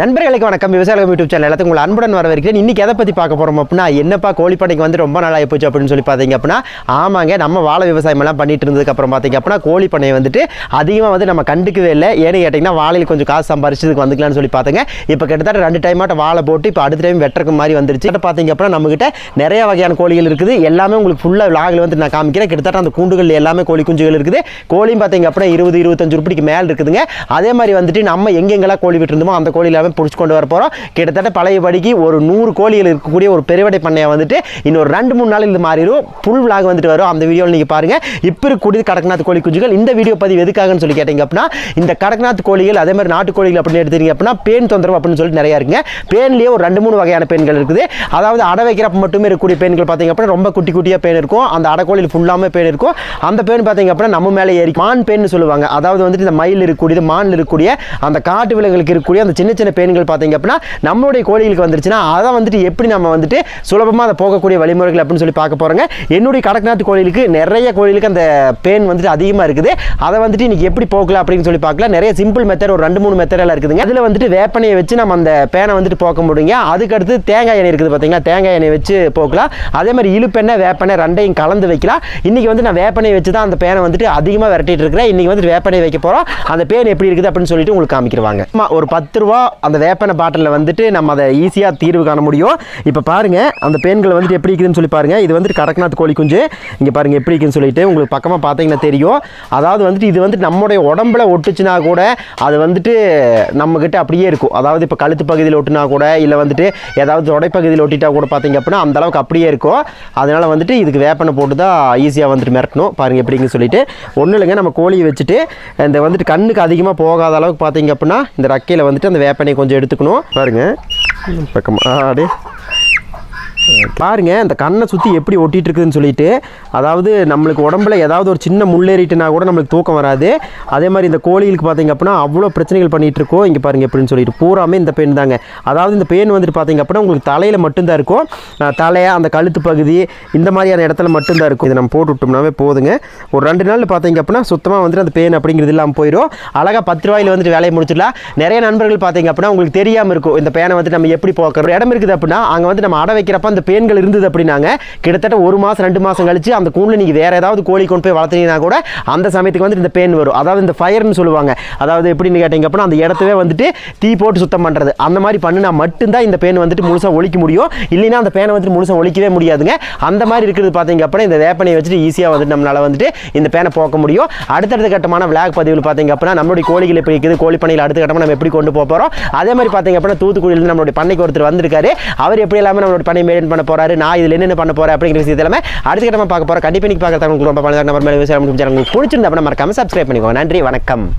நண்பர்களுக்கு வணக்கம். விவசாயம் யூடியூப் சேனல் எல்லாத்துக்கும் உங்களை அன்புடன் வரவேற்கிறேன். இன்றைக்கி எதை பற்றி பார்க்க போகிறோம் அப்படின்னா என்னப்பா கோழிப்பண்ணைக்கு வந்து ரொம்ப நாள் போச்சு அப்படின்னு சொல்லி பார்த்தீங்க அப்படின்னா ஆமாங்க நம்ம வாழை விவசாயம் எல்லாம் பண்ணிட்டு இருந்ததுக்கப்புறம் பார்த்தீங்க அப்படின்னா கோழிப்பண்ணையை வந்துட்டு அதிகமாக வந்து நம்ம கண்டுக்கவே இல்லை. ஏன்னு கேட்டிங்கன்னா வாழையில் கொஞ்சம் காசு சம்பாரிச்சதுக்கு வந்துக்கலாம்னு சொல்லி பார்த்தங்க. இப்போ கிட்டத்தட்ட ரெண்டு டைம் வாழை போட்டு இப்போ அடுத்த டைம் வெட்டுறக்கு மாதிரி வந்துருச்சு. இப்போ பார்த்தீங்க அப்படின்னா நம்மகிட்ட நிறைய வகையான கோழிகள் இருக்குது. எல்லாமே உங்களுக்கு ஃபுல்லாக விலாகில் வந்து நான் காமிக்கிறேன். கிட்டத்தட்ட அந்த கூண்டுகள் எல்லாமே கோழி குஞ்சுகள் இருக்குது. கோழியும் பார்த்தீங்க அப்படின்னா இருபது இருபத்தஞ்சு ரூபாய்க்கு மேலே இருக்குதுங்க. அதே மாதிரி வந்துட்டு நம்ம எங்கெங்கெல்லாம் கோழி விட்டுருந்தோமோ அந்த கோழியில் எல்லாமே பிடிச்சி கொண்டு வர போகிறோம் கிட்டத்தட்ட பழையபடிக்கு ஒரு நூறு கோழிகள் இருக்கக்கூடிய ஒரு பெருவடை பண்ணையை வந்துட்டு இன்னொரு ரெண்டு மூணு நாள் இது மாறிடும் புல் விலாக் வந்துட்டு வரும். அந்த வீடியோவில் நீங்கள் பாருங்கள் இப்போ இருக்கக்கூடிய கடக்நாத் கோழி குஞ்சுகள். இந்த வீடியோ பதிவு எதுக்காகன்னு சொல்லி கேட்டிங்க அப்படின்னா இந்த கடக்நாத் கோழிகள் அதே மாதிரி நாட்டு கோழிகள் அப்படின்னு எடுத்தீங்க அப்படின்னா பேன் தொந்தரவு அப்படின்னு சொல்லிட்டு நிறையா இருக்குங்க. பேன்லேயே ஒரு ரெண்டு மூணு வகையான பெண்கள் இருக்குது. அதாவது அடை வைக்கிறப்ப மட்டுமே இருக்கக்கூடிய பெண்கள் பார்த்தீங்க அப்படின்னா ரொம்ப குட்டி குட்டியாக பேன் இருக்கும். அந்த அடைக்கோழியில் ஃபுல்லாமே பேன் இருக்கும். அந்த பேன் பார்த்தீங்க அப்படின்னா நம்ம மேலே ஏறி மான் பேன்னு சொல்லுவாங்க. அதாவது வந்துட்டு இந்த மயில் இருக்கக்கூடியது மான் இருக்கக்கூடிய அந்த காட்டு விலங்குகளுக்கு இருக்கக்கூடிய அந்த சின்ன சின்ன பேன்கள் பார்த்தீங்க அப்படின்னா நம்மளுடைய கோழிகளுக்கு வந்துருச்சுன்னா அதை வந்துட்டு எப்படி நம்ம வந்துட்டு சுலபமாக அதை போகக்கூடிய வழிமுறைகள் அப்படின்னு சொல்லி பார்க்க போகிறோங்க என்னுடைய கடக்நாத் கோழிகளுக்கு நிறைய கோழிகளுக்கு அந்த பேன் வந்துட்டு அதிகமாக இருக்குது. அதை வந்துட்டு இன்னைக்கு எப்படி போகலாம் அப்படின்னு சொல்லி பார்க்கலாம். நிறைய சிம்பிள் மெத்தட் ஒரு ரெண்டு மூணு மெத்தடெல்லாம் இருக்குதுங்க. அதில் வந்துட்டு வேப்பனையை வச்சு நம்ம அந்த பேனை வந்துட்டு போக்க முடியுங்க. அதுக்கடுத்து தேங்காய் எண்ணெய் இருக்குது பார்த்தீங்களா? தேங்காய் எண்ணெய் வச்சு போக்கலாம். அதே மாதிரி இழுப்பெண்ணெய் வேப்பெண்ணெய் ரெண்டையும் கலந்து வைக்கலாம். இன்னைக்கு வந்து நான் வேப்பெண்ணெய் வச்சு தான் அந்த பேனை வந்துட்டு அதிகமாக விரட்டிட்டு இருக்கிறேன். இன்னைக்கு வந்துட்டு வேப்பனையை வைக்க போகிறோம் அந்த பேன் எப்படி இருக்குது அப்படின்னு சொல்லிட்டு உங்களுக்கு காமிக்கிறவாங்க ஒரு பத்து ரூபா அந்த வேப்பனை பாட்டிலில் வந்துட்டு நம்ம அதை ஈஸியாக தீர்வு காண முடியும். இப்போ பாருங்கள் அந்த பேன்கள் வந்துட்டு எப்படி இருக்குதுன்னு சொல்லி பாருங்கள் இது வந்துட்டு கடக்நாத் கோழி குஞ்சு இங்கே பாருங்கள் எப்படி இருக்குன்னு சொல்லிட்டு உங்களுக்கு பக்கமாக பார்த்தீங்கன்னா தெரியும். அதாவது வந்துட்டு இது வந்துட்டு நம்முடைய உடம்புல ஒட்டுச்சுன்னா கூட அது வந்துட்டு நம்மக்கிட்ட அப்படியே இருக்கும். அதாவது இப்போ கழுத்து பகுதியில் ஒட்டுனா கூட இல்லை வந்துட்டு ஏதாவது தொடைப்பகுதியில் ஒட்டிட்டா கூட பார்த்தீங்க அப்படின்னா அந்த அளவுக்கு அப்படியே இருக்கும். அதனால் வந்துட்டு இதுக்கு வேப்பனை போட்டு தான் ஈஸியாக வந்துட்டு மிரட்டணும். பாருங்கள் எப்படிங்கன்னு சொல்லிட்டு. ஒன்றும் இல்லைங்க நம்ம கோழியை வச்சுட்டு இந்த வந்துட்டு கண்ணுக்கு அதிகமாக போகாத அளவுக்கு பார்த்தீங்க அப்படின்னா இந்த ரக்கையில் வந்துட்டு அந்த வேப்பனை கொஞ்சம் எடுத்துக்கணும். பாருங்க. பக்கமாக அப்படியே பாருங்க இந்த கண்ணை சுற்றி எப்படி ஒட்டிட்டு இருக்குதுன்னு சொல்லிட்டு அதாவது நம்மளுக்கு உடம்புல ஏதாவது ஒரு சின்ன முள்ளேறிட்டுனா கூட நம்மளுக்கு தூக்கம் வராது. அதே மாதிரி இந்த கோழிகளுக்கு பார்த்தீங்க அப்படின்னா அவ்வளோ பிரச்சனைகள் பண்ணிகிட்டு இருக்கோம் இங்கே பாருங்க எப்படின்னு சொல்லிட்டு பூராமே இந்த பெயின் தாங்க. அதாவது இந்த பெயின் வந்துட்டு பார்த்தீங்க அப்படின்னா உங்களுக்கு தலையில் மட்டும்தான் இருக்கும். தலையாக அந்த கழுத்து பகுதி இந்த மாதிரியான இடத்துல மட்டும்தான் இருக்கும். இதை நம்ம போட்டு விட்டோம்னாவே போதுங்க. ஒரு ரெண்டு நாள் பார்த்தீங்க அப்படின்னா சுத்தமாக வந்துட்டு அந்த பெயின் அப்படிங்கிறது இல்லாமல் போயிடும் அழகாக பத்து ரூபாயில் வந்துட்டு வேலையை முடிச்சிடலாம். நிறைய நண்பர்கள் பார்த்தீங்க அப்படின்னா உங்களுக்கு தெரியாமல் இருக்கும். இந்த பேனை வந்துட்டு நம்ம எப்படி போக்குறோம் இடம் இருக்குது அப்படின்னா அங்கே வந்து நம்ம அடை வைக்கிறப்ப அந்த பேன்கள் இருந்தது அப்படின்னாங்க. கிட்டத்தட்ட ஒரு மாதம் ரெண்டு மாதம் கழிச்சு அந்த கூண்டில் நீங்கள் வேறு ஏதாவது கோழி கொண்டு போய் வளர்த்தீங்கன்னா கூட அந்த சமயத்துக்கு வந்துட்டு இந்த பேன் வரும். அதாவது இந்த ஃபயர்னு சொல்லுவாங்க. அதாவது எப்படின்னு கேட்டிங்க அப்படின்னா அந்த இடத்தவே வந்துட்டு தீ போட்டு சுத்தம் பண்ணுறது அந்த மாதிரி பண்ணினா மட்டும்தான் இந்த பேன் வந்துட்டு முழுசாக ஒழிக்க முடியும். இல்லைன்னா அந்த பேனை வந்துட்டு முழுசாக ஒழிக்கவே முடியாதுங்க. அந்த மாதிரி இருக்கிறது பார்த்தீங்க அப்படின்னா இந்த வேப்பனையை வச்சுட்டு ஈஸியாக வந்துட்டு நம்மளால் வந்துட்டு இந்த பேனை போக்க முடியும். அடுத்தடுத்த கட்டமான விளாக் பதிவில் பார்த்தீங்க அப்படின்னா நம்மளுடைய கோழிகள் எப்படி இருக்குது. கோழி பண்ணையில் அடுத்த கட்டமாக நம்ம எப்படி கொண்டு போக போகிறோம் அதே மாதிரி பார்த்தீங்க அப்படின்னா தூத்துக்குடியிலேருந்து நம்மளுடைய பண்ணைக்கு ஒருத்தர் வந்திருக்காரு. அவர் எப்படி எல்லாமே நம்மளுடைய பண்ணை மெயின்டைன் பண்ண போறாரு. நான் இதில் என்னென்ன பண்ண போறேன் அப்படிங்கிற விஷயத்தை எல்லாமே அடுத்த கட்டமாக பார்க்க போகிறோம் கண்டிப்பாக நீங்கள் பார்க்குறவங்களுக்கு ரொம்ப பல நம்பர் மேலே விஷயம் சேனல் உங்களுக்கு பிடிச்சிருந்தா அப்படின்னா மறக்காம சப்ஸ்கிரைப் பண்ணிக்கோங்க. நன்றி வணக்கம்.